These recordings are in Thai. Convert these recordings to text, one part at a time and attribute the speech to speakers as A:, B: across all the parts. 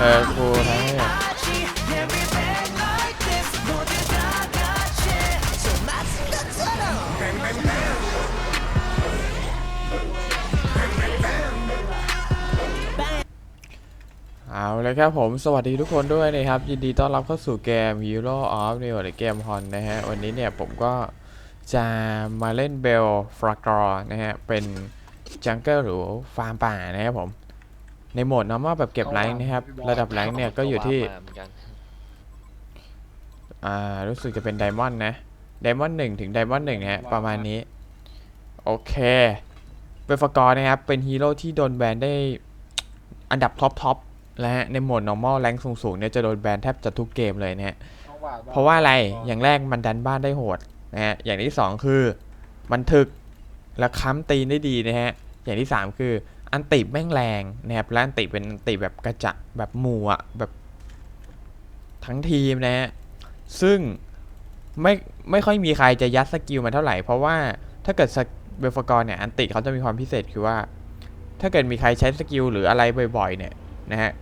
A: เออกูทำให้แบบเอาเลยครับผมสวัสดีทุกคนด้วยนะครับ ยินดีต้อนรับเข้าสู่เกม Hero of Neo หรือเกมฮอนนะฮะ วันนี้เนี่ยผมก็จะมาเล่นเบลฟรากรอนะฮะ เป็นจังเกิลหรือฟาร์มป่านะครับผม ในโหมด normal แบบเก็บแรงค์นะครับ ระดับแรงค์เนี่ยก็อยู่ที่
B: มาเหมือนกัน
A: อ่า รู้สึกจะเป็นไดมอนด์นะไดมอนด์หนึ่งถึงไดมอนด์หนึ่งฮะ ประมาณนี้ โอเคเบลฟกอร์นะครับ เป็นฮีโร่ที่โดนแบนได้อันดับท็อปท็อปแล้วฮะ ในโหมด normal แรงสูงสูงๆเนี่ยจะโดนแบนแทบจะทุกเกมเลยนะฮะ เพราะว่าอะไร อย่างแรกมันดันบ้านได้โหดนะฮะ อย่างที่สองคือมันถึกและค้ำตีนได้ดีนะฮะ อย่างที่สามคือ อันติแม่งแรงนะครับและอันติเป็นอันติแบบกระจะแบบหมู่อะแบบทั้งทีมนะฮะซึ่งไม่ไม่ค่อยมีใครจะยัดสกิลมาเท่าไหร่ เพราะว่าถ้าเกิดสเบลฟกรเนี่ยอันติเขาจะมีความพิเศษคือว่า ถ้าเกิดมีใครใช้สกิลหรืออะไรบ่อยๆ เนี่ยนะฮะ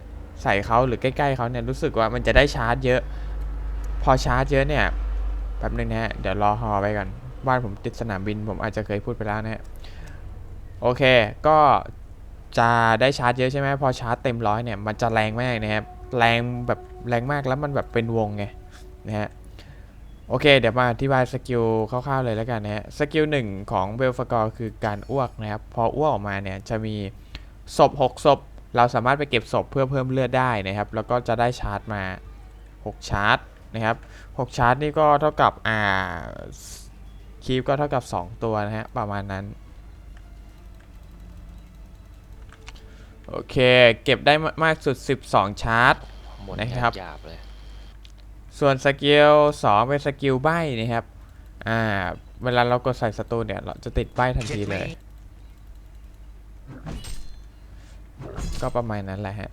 A: ใส่เขาหรือใกล้ๆเขาเนี่ยรู้สึกว่ามันจะได้ชาร์จเยอะ พอชาร์จเยอะเนี่ยแป๊บนึงนะฮะเดี๋ยวรอฮอไปก่อนบ้านผมติดสนามบินผมอาจจะเคยพูดไปแล้วนะฮะโอเค ก็ จะได้ชาร์จเยอะใช่ไหมพอชาร์จเต็มร้อยเนี่ยมันจะแรงมากนะครับแรงแบบแรงมากแล้วมันแบบเป็นวงไงนะฮะโอเค เดี๋ยวมาอธิบายสกิลคร่าวๆเลยแล้วกันนะฮะสกิลหนึ่งของเบลฟกอร์คือการอ้วกนะครับ พออ้วกออกมาเนี่ยจะมีศพ6ศพเราสามารถไปเก็บศพเพื่อเพิ่มเลือดได้นะครับ แล้วก็จะได้ชาร์จมา 6 ชาร์จนะครับ6ชาร์จนี่ก็เท่ากับอ่าคีปก็เท่ากับ 2 ตัวนะฮะประมาณนั้น โอเค เก็บได้มากสุด 12 ชาร์จ
B: หมด
A: นะครับ
B: หยาบๆเลย
A: ส่วนสกิล2เป็นสกิลใบ้นะครับ อ่า เวลาเรากดใส่ศัตรูเนี่ย เราจะติดใบ้ทันทีเลย ก็ประมาณนั้นแหละฮะ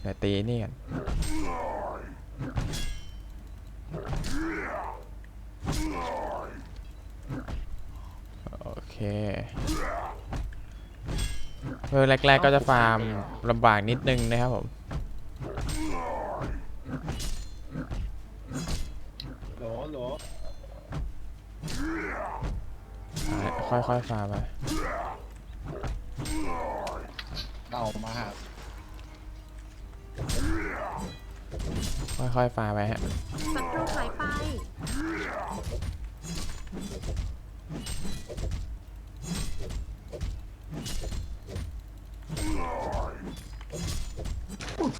A: เดี๋ยวตีนี่กัน โอเค เพื่อแรก ๆ ก็จะฟาร์มลำบากนิดนึงนะครับผม
C: โหลโหล
A: ค่อยค่อยๆฟาร์มไป
C: เอามาหา
A: ค่อยๆฟาร์มไปฮะ
D: ศัตรูหายไป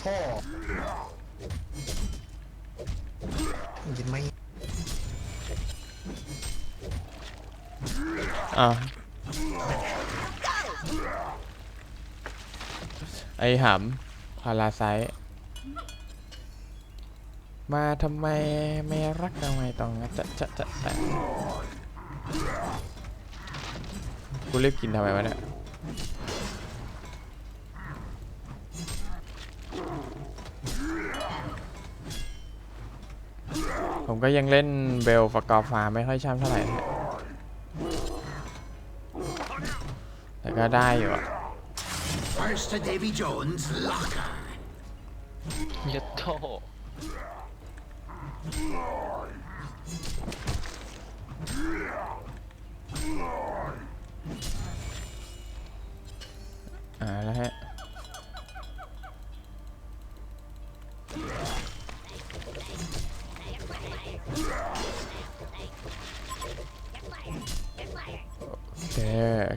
C: พ่อยินไหม
A: อ้าไอหำพาราไซมาทำไมไม่รักทำไมต้องจะจะจะจะกูรีบกินทำไมวะเนี่ย ผมก็ยังเล่นเบลฟกอร์ฟาไม่ค่อยช่ำเท่าไหร่นะแต่ก็ได้อยู่อะ
E: First to Davy Jones, locker.
B: ยัดโต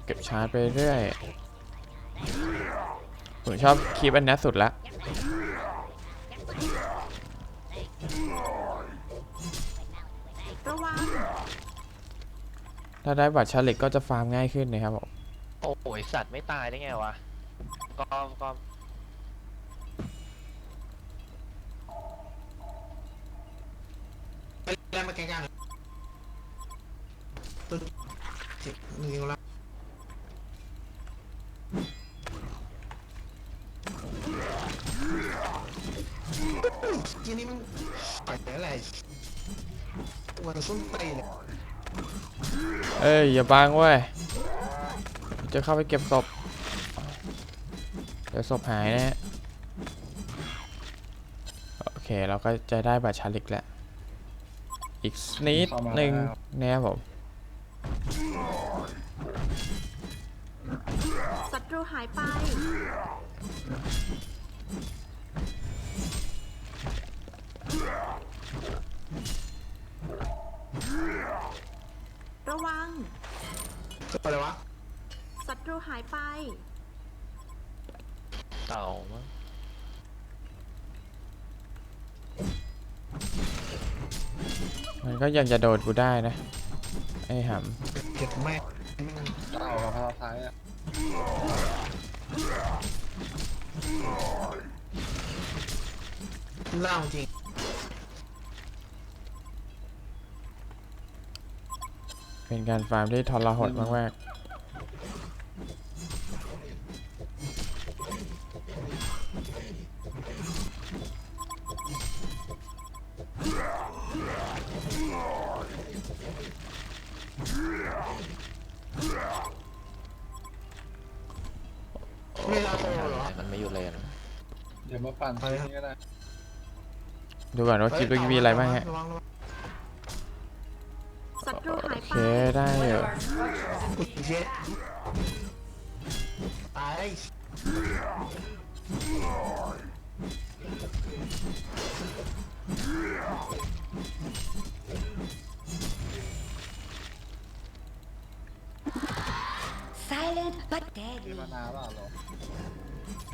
A: เก็บชาร์จไปเรื่อย ผมชอบคลิปอันนี้สุดละถ้าได้บัตรชาลิกก็จะฟาร์มง่ายขึ้นนะครับผม
B: โอ้ยสัตว์ไม่ตายได้ไงวะก็ก็
C: ไปแล้วมาแกงกันตัวสิบ นิ้วละทีนี้มันไปอะไรวันส้นตีน
A: เอ้ย อย่าบังเว้ย จะเข้าไปเก็บศพ เดี๋ยวศพหายนะฮะเค เราก็จะได้บัตรชาลิกแล้ว อีกนิดหนึ่งนะครับผม
D: ศัตรูหายไป ระวัง
C: ตัวอะไรวะ
D: ศัตรูหายไป
B: เต่ามั้ง
A: มันก็ยังจะโดนกูได้นะ ไอ้ห
C: เก็บแม่ง
F: เต่ากับพาราไซต์อะ
C: ล่างจริง
A: เป็นการฟาร์มที่ทรหดมากๆ
F: ดี๋ยวมาปั่นที่นี่ก็ได้
A: ดูก่อนว่าคลิปเมื่อกี้มีอะไรบ้างฮะ
C: ระวังระวัง
D: ศัตรูหาย
A: โอ
D: ไป
A: เคได้อยู่
C: อุ๊ยเย้ตาย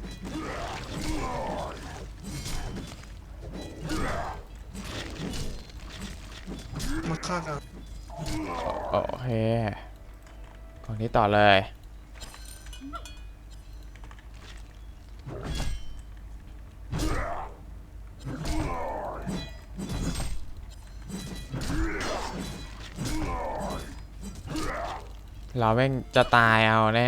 F: มานาเปล่าหรอ
C: มาฆ่ากัน
A: โอเคฝั่งนี้ต่อเลย เราแม่งจะตายเอาแน่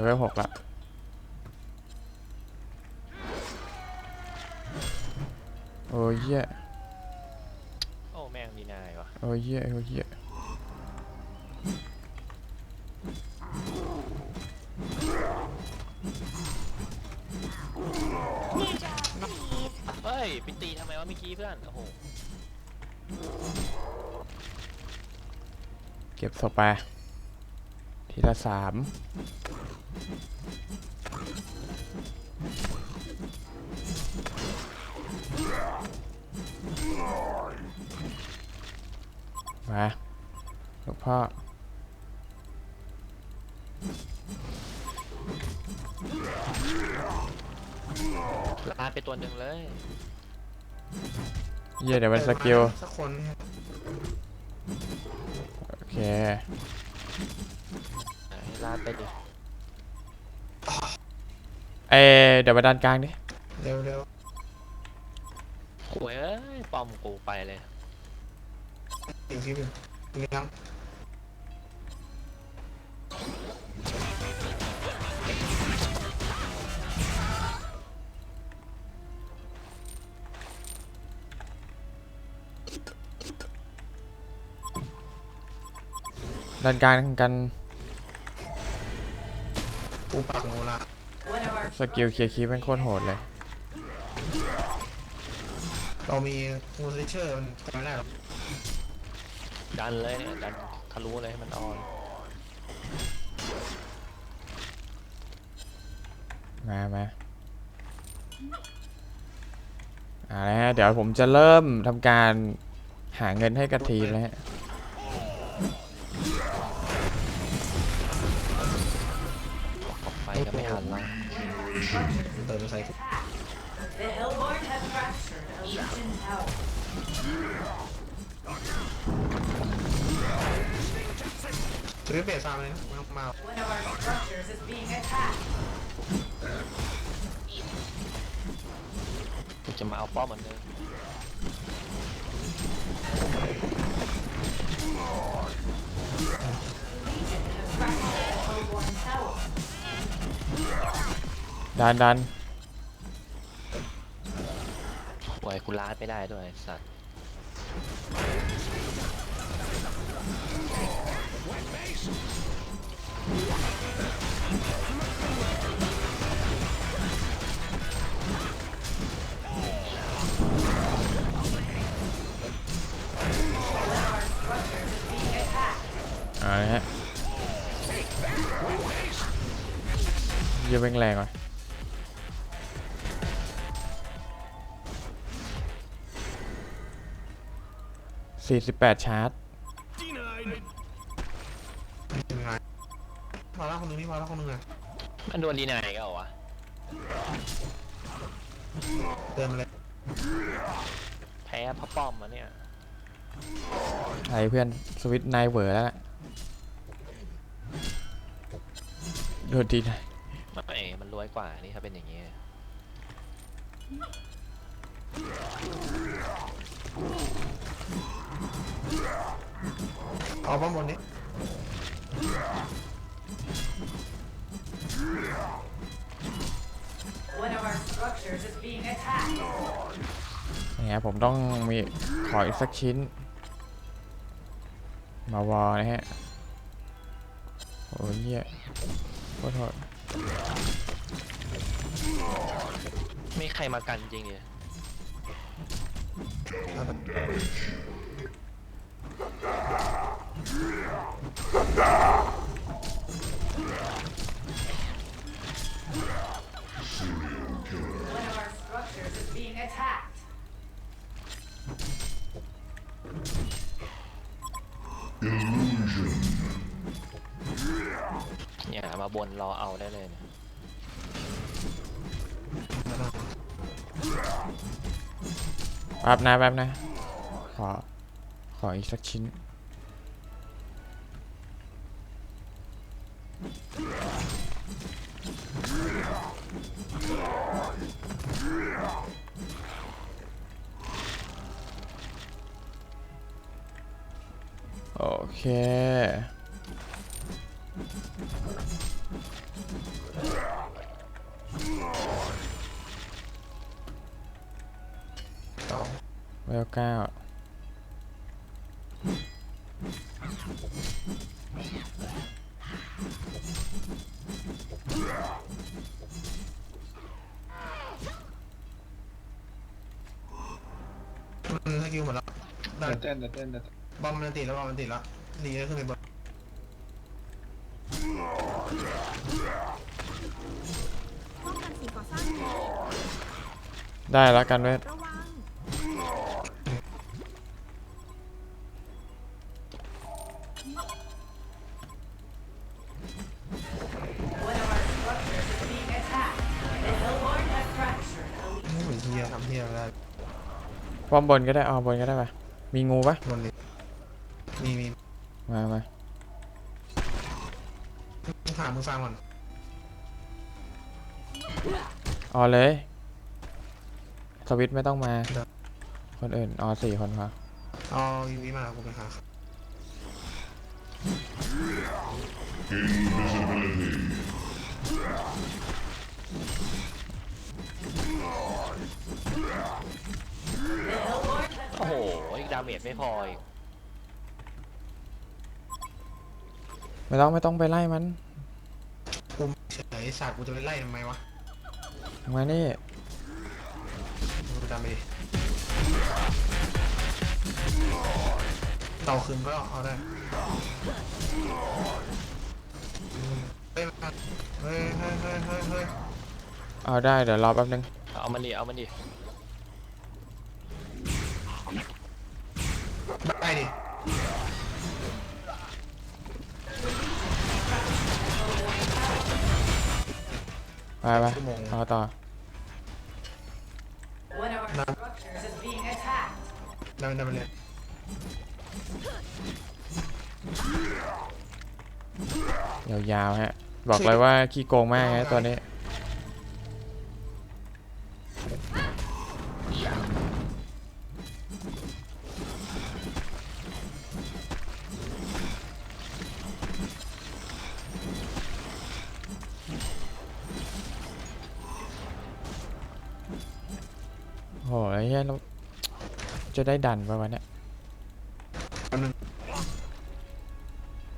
A: จะไปหกละโอ้ยเหี้ย
B: โอ้แม่งดีนายวะ
A: โอ้ยเหี้ยโอ้ยเหี้ย
B: เฮ้ยไปตีทำไมวะเมื่อกี้เพื่อน โอ้โห
A: เก็บศพไปทีละสาม ลา
B: ดไปตัวหนึ่งเลย
A: เหี้ยเดี๋ยวมันสกิล
C: สักคน
A: โอเค
B: ให้ลาดไปดิ
A: เอยเดี๋ยวมาดันกลางดิ
C: เร็วเร็ว
B: โอ้ยเอ้ยป้อมกูไปเลย
C: อีกทีหนึงเลี้ยง
A: ดันกลางกัน
C: ปูปากโนละ
A: สกิลเคลียร์คีย์เป็นโคตรโหดเลย
C: เรามีมูสเชอร์มันทำไม่ได้หรอก
B: ดันเลยเนี่ยดันทะลุเลยให้มันออน
A: มามาเอาละฮะเดี๋ยวผมจะเริ่มทำการหาเงินให้กับทีมแล้วฮะ
C: เติมใส่ถือเบสฟาร์มเลยนะมามา
B: กูจะมาเอาป้อมเหมือนเดิม
A: ดันดัน
B: โอ้ยกูลาดไม่ได้ด้วยไอ้สัตว์
A: เอ่าฮะเยี่ยมแม่งแรงว่ะ สี่สิบแปดชาร์จ
C: ยังไงมาแล้วคนหนึงนี่มาแล้วคนหนึงอะ
B: มันโดนดีนายก็เหรอวะ
C: เดินมาเลย
B: แพ้เพราะป้อมมาเนี่ย
A: ไอเพื่อนสวิตไนเวอร์แล้วล่ะโดนดีนะ
B: ไม่มันรวยกว่านี่ครับเป็นอย่างเงี้ย
C: เอาป้อมบนนี้
G: One of our structures is being attacked.
A: เนี่ยผมต้องมีขออีกสักชิ้น มาวอนะฮะ โอ้ยเหี้ยขอโทษ
B: ไม่ใครมากันจริงดิ
C: เอา
B: เนี่ยมาบนรอเอาได้เลยนี่ย
A: แป๊บนะแป๊บนะ ขอ ขออีกสักชิ้น โอเค เวลเก้า
C: มันสกิลหมดแล้วได้
F: เดี๋ยวเต้นเดี๋ยวเต้นเดี๋ยวเต้น
C: บอมมันติดแล้วบอมมันติดแล้วดีแล้วขึ้นไปบน
D: ป้องกันสิ่งก่อสร้าง
A: ได้แล้วกันเวท ป้อมบนก็ได้เอาบนก็ได้ปะมีงูปะ
C: บนนี้มีมี
A: มามา
C: มึงหามึงฟังก่อน
A: เอาเลยสวิตช์ไม่ต้องมา คนอื่นเอาสี่คนพอ
C: เอาอีวีมากูไปหา
B: โอ้โหอีกดาเมจไม่พออีก
A: ไม่ต้องไม่ต้องไปไล่มัน
C: กูเฉยสัตว์กูจะไปไล่ทำไมวะ
A: มานี่
C: กูจำไปดิต่อคืนก็เอาได้เฮ้ยเฮ้ยเฮ้ยเฮ้ยเฮ้ยเฮ้ย
A: เอาได้เดี๋ยวรอแป๊บนึง
B: เอามันดิเอามันดิ
C: ได้ดิ
A: ไปไป
C: ชั่วโมง
A: เอาต่อ
G: One of our structures is being attacked.
C: ได้ได้ไปเลย
A: ยาวๆฮะ บอกเลยว่าขี้โกงมากฮะตัวนี้ เหี้ยเราจะได้ดันไปวัน
C: นึง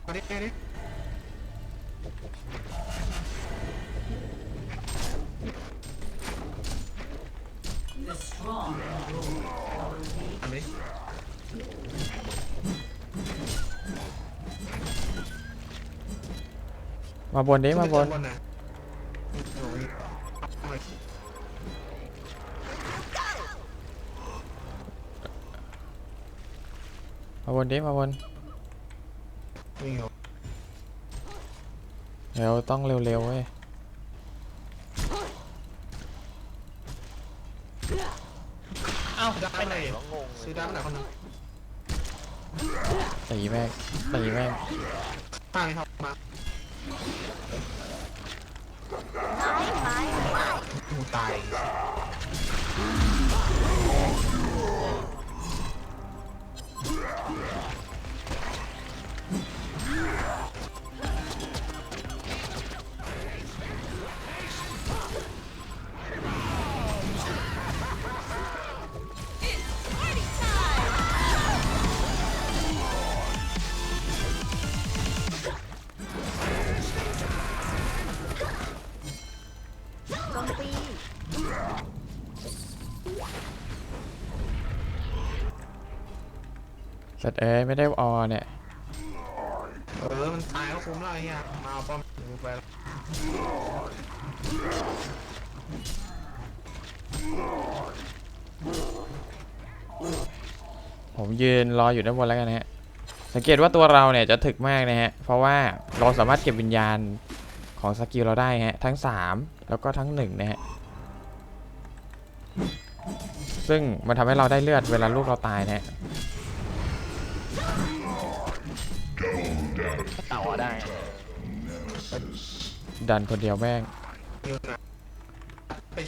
C: เอาดิเอาดิ
G: The strong rule.
C: อันนี้
A: มาบนดิมาบน ดิมาบน
C: วิ่งเอา
A: เดี๋ยวต้องเร็วๆเว้ย
B: เอ้าไปไหนวะงง
C: ซื้อด้านไหนคนหนึง
A: ตีแม่งตีแม่ง
C: ข้างนี้ครับมากูตาย
D: ตี
A: สัตว์เอ้ยไม่ได้ออเนี่ย
C: เออ มันตายก็คุ้มแล้วไอ้เหี้ยมาเอาป้อมกูไปแล้ว
A: ผมยืนรออยู่ด้านบนแล้วกันนะฮะสังเกตว่าตัวเราเนี่ยจะถึกมากนะฮะเพราะว่าเราสามารถเก็บวิญญาณ ของสกิลเราได้ฮะทั้ง 3 แล้วก็ทั้ง1นะฮะซึ่งมันทำให้เราได้เลือดเวลาลูกเราตายนะฮะ
B: เต่าอะได้
A: ดันคนเดียวแม่ง
C: อยู่นะไป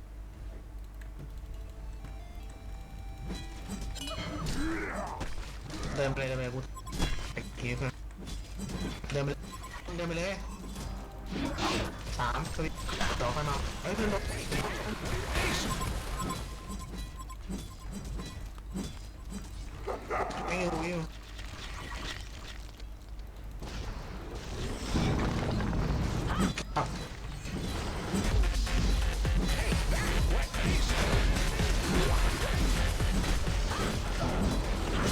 C: เดินไปเลยเดินไปเลยกูไอ้เกฟนะเดินไปเลยเดินไปเลย สามสวิตช์ต่อค่อยมาเฮ้ยเพื่อนโดนวิ่งอยู่วิ่อยู่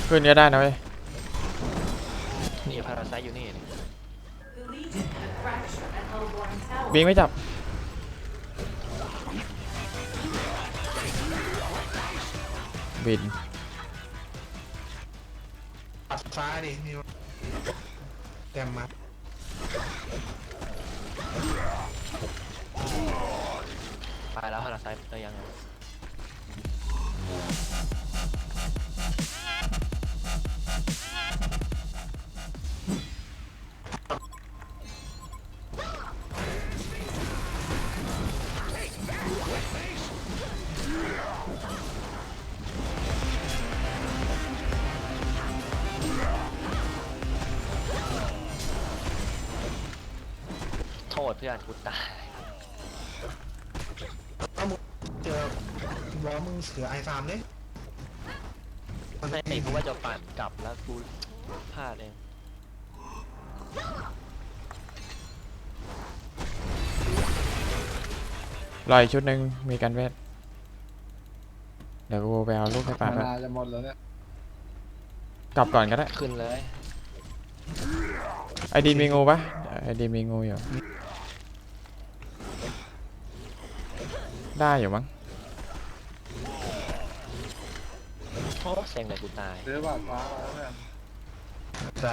A: ขึ้นก็ได้นะเว้ย
B: นี่พาราไซต์อยู่นี่
A: บิงไม่จับ บิน
C: ปัดซ้ายดินี่แต้มมา
B: ไปแล้วพาราไซต์เออยังไง อนกูตาย
C: เอามึงเจอวอมึงเสือไอฟาร์มเลย
B: ไม่เพราะว่าจะปั่นกลับแล้วกูพลาดเอง
A: รออีกชุดหนึ่งมีการเวทเดี๋ยวกูไปเอาลูกให้ปา
F: มา
A: แป๊บ
F: นาจะหมดแล้วเนี่ย
A: กลับก่อนก็ได้
B: ขึ้นเลย
A: ไอดีนมีงูปะไอดีนมีงูอยู่ ได้อยู่มั้ง
B: โอ้เซ็งเลยกูตาย
F: ซื้อบาดฟ้ามาแล้วเนี่ย
C: ใช่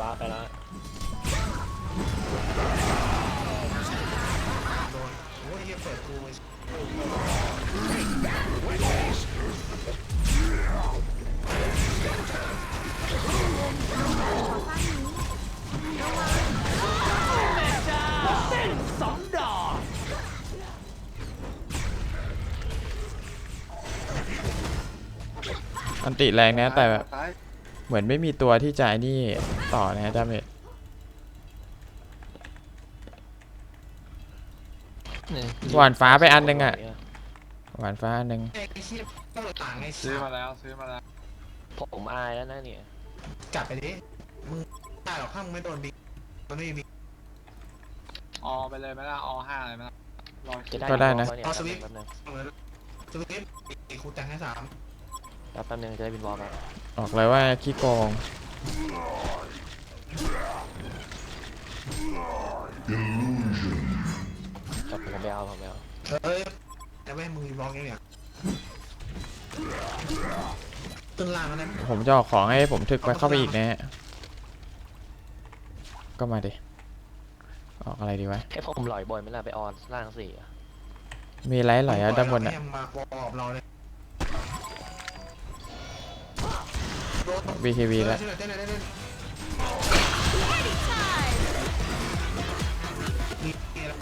B: วาไปแล้ว
C: อั
A: นติแรงนะแต่
F: แบบ
A: เหมือนไม่มีตัวที่จะไอ้นี่ต่อนะฮะดาเมจหวานฟ้าไปอันหนึงอะหวานฟ้าอันหนึ่ง
C: ไอ้เชี่ยต้องเลยต่างไอ้
F: ซื้อ
C: สั
F: มา
C: ตว์
F: แล้วซื้อมาแล้ว
B: ผมอายแล้วนะเนี่ย
C: จับไปดิมึงได้หรอกถ้ามึงไม่โดนบิ๊กมันไม่มีบิ๊ก
F: ออไปเลยไหมล่ะอห้าเลยไหมล่ะรอ
B: จะได้
A: ก็ได้นะ
B: บิวอล์ก
C: เอา
B: แล้ว
C: สวิ
B: เนี่ย
C: ตช์
B: แป๊บนึง
C: สวิตช์อีกคูแต่งให้สาม
B: แป๊บนึงแป๊บนึงจะได้บินวอลแล้ว
A: ออกเลยว่าขี้โกง
B: จับผมไปเอาผมไปเอา
C: เอ้ยแต่แม่งมึงมีบล็อกยังเนี่ยตึงล่างแล้วนะ
A: ผมจะออกของให้ผมถึกไปเข้าไปอีกนะฮะ ก็มาดิ ออกอะไรดีวะ
B: ให้ผมหลอยบ่อยไหม่ล่ะไปออนล่างสี่อะ
A: มีไลท์ไหลอะด้านบนอะ
C: ให้มาวอลกับเราเลย
A: BKB แล้ว
C: เต้นหน่อยเต้นหน่อยเต้นหน่อยนี่แล้ว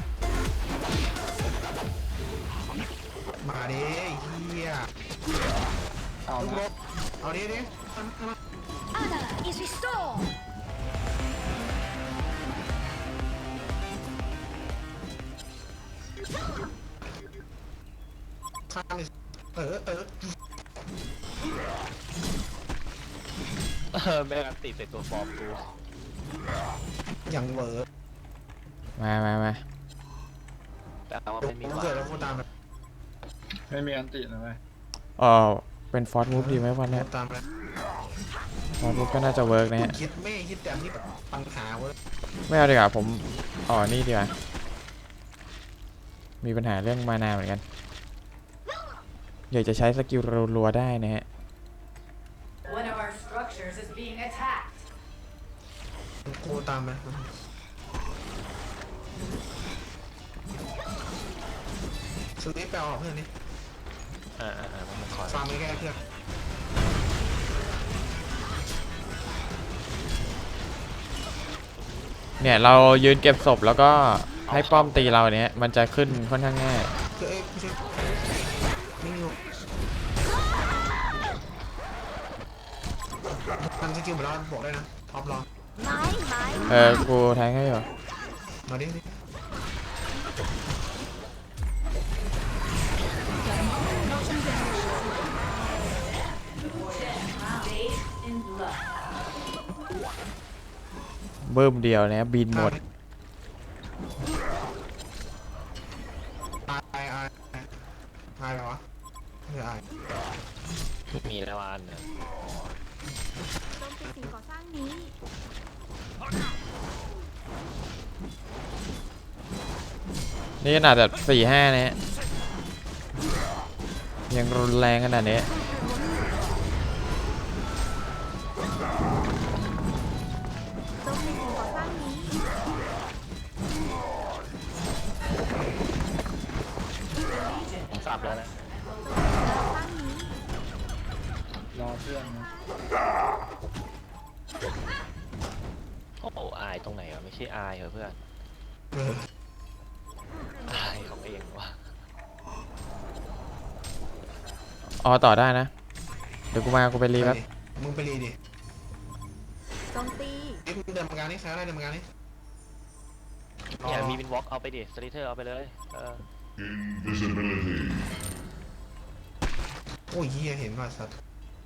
C: มาดิไอ้เฮีย
F: เอา
C: ลูก
F: นะ
C: รบเอาดิดิมามา
D: Ada is restored.
C: ข้ามดิเออเออ
B: เออแม่งติดใส่ตัวฟอร์มกู
C: อย่างเวอร์
A: มามามา
B: แต่เอาว่า
C: ผม
B: ไม่มีวา
C: เกิดแล้วกูตามไป
F: ไม่มีอันตินะเว้ย
A: เออเป็นฟอร์ m มูฟดีไหมวันเนี้ย
C: กูตามไป
A: ฟอร์ m มูฟก็น่าจะเวิร์กนะฮะ
C: คิดไม่คิดแต่ที่แบบปัญหาเว้ย
A: ไม่เอาดีกว่าผมอ๋อนี่ดีกว่ามีปัญหาเรื่องมานาเหมือนกันอยากจะใช้สกิลรัวๆได้นะฮะ
C: กูตามไปสวิตช์ไปเอาออกเพื่อนนี่
B: อ่าอ่าอ่ามันคอย
C: ฟาร์มไม่แก้เพื่อน
A: เนี่ยเรายืนเก็บศพแล้วก็ให้ป้อมตีเราเนี้ยมันจะขึ้นค่อนข้างง่าย
C: คือเอ้ยไม่ใช่ไม่อยู่มันสกิลหมดแล้วบอกได้นะท็อปรอ
D: Mine, mine.
A: เออกูแทงให้อยู่
C: มาดิดิ
G: In blood.
A: เบิ่มเดียวนะบินหมด
C: อายอายอายอายเหรอวะไม่อาย
B: มีแล้วอันเนี่ย
D: โจมตีสิ่งก่อสร้างนี้
A: นี่ขนาดแบบสี่ห้านะฮะยังรุนแรงขนาดนี้
D: อ๋อ
B: ต่อ
A: ได้นะ เดี๋ยวกูมากูไปรี
C: ไป
A: แป๊บ
C: ดิมึงไปรีดิ
D: โจมตี
C: เอ้ยมึงเดินมางานนี่ใครก็ได้เดินมางานนี่
B: เนี่ยมีบินวอล์กเอาไปดิสลิเทอร์เอาไปเลย เออ
C: โอ้ยเฮียเห็นว่าสัตว์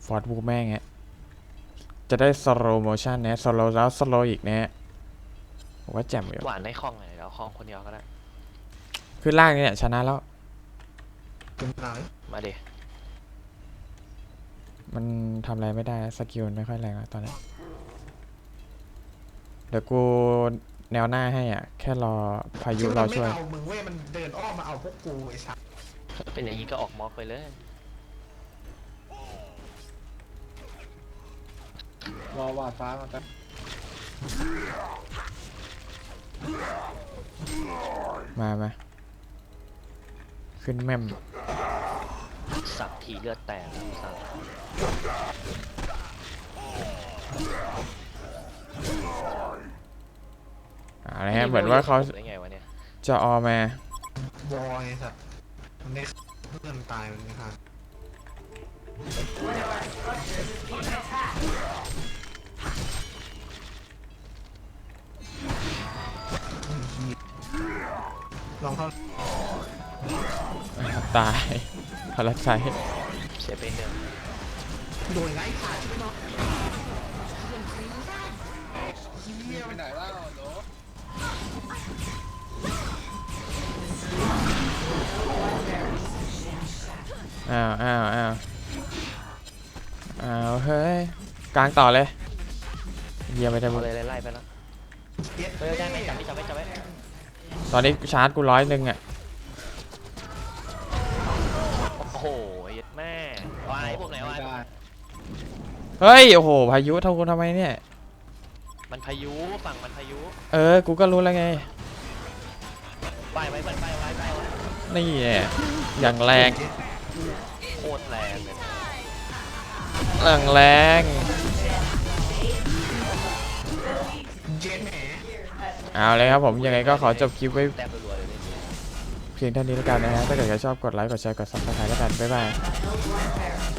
A: ฟอร์ดบูแม่งฮะจะได้สโลโมชันนะสโลแล้วสโลอีกนะฮะผมว่าแจ่มอยู่
B: หวานให้คล่องหน่อยเดี๋ยวเอาคล่องคนเดียวก็ได้
A: คือล่างเนี่ยชนะแล้ว
C: เป็นหนาว
B: มาดิ
A: มันทำอะไรไม่ได้นะสกิลมันไม่ค่อยแรงอะตอนนี้เดี๋ยวกูแนวหน้าให้อะ แค่รอพายุ
C: คือ
A: เรา
C: มันไม่
A: ช่วย
C: เอามึงเว้ยมันเดินอ้อมมาเอาพวกกูไอ้สัตว์
B: เป็นอย่างนี้ก็ออกม็อกไปเลย
F: รอวาดฟ้ามาแป๊บ
A: มามาขึ้นแม่ม
B: สับทีเลือดแตกสับ
A: อะไรฮะเหมือนว่าเขา
B: ได้ไงวะเนี่ย
A: จะออมา
C: วอไอ้สัตว์มันได้เพื่อนตายมันไม่ค่ะลองเข้า
A: ตายพลัดใช้
B: เสียไปหนึ่ง
C: โดนไล่ขาดใช่ไหม
F: เฮียไปไหนแล้วโห
A: อ้าวอ้าวอ้าวอ้าวเฮ้ยกลางต่อเลยเยี่ยมไปได้หม
B: เอา
A: ด
B: เลยไล่ไปแล้ว
C: เย็ด
B: เฮ้ยได้ไหมจับไว้จับไว้จับไว้
A: ตอนนี้ชาร์จกูร้อยหนึ่งอะ เฮ้ย โอ้โห พายุเท่ากูทำไมเนี่ย
B: มันพายุฝั่งมันพายุ
A: เออ กูก็รู้แล้วไง
B: ป้ายไว้ป้ายไว้ป้ายไว้ป้ายไว้
A: นี่แหละอย่างแรง
B: โคตรแรงเลย
A: อย่างแรง
C: เจ็ดแหม
A: เอาเลยครับผม ยังไงก็ขอจบคลิปไว้
B: แต้มรัวๆเลยเนี่ย
A: เพียงเท่านี้แล้วกันนะฮะ ถ้าเกิดใครชอบกดไลค์ กดแชร์ กดซับสไครต์แล้วกัน บ๊ายบาย
G: Warfare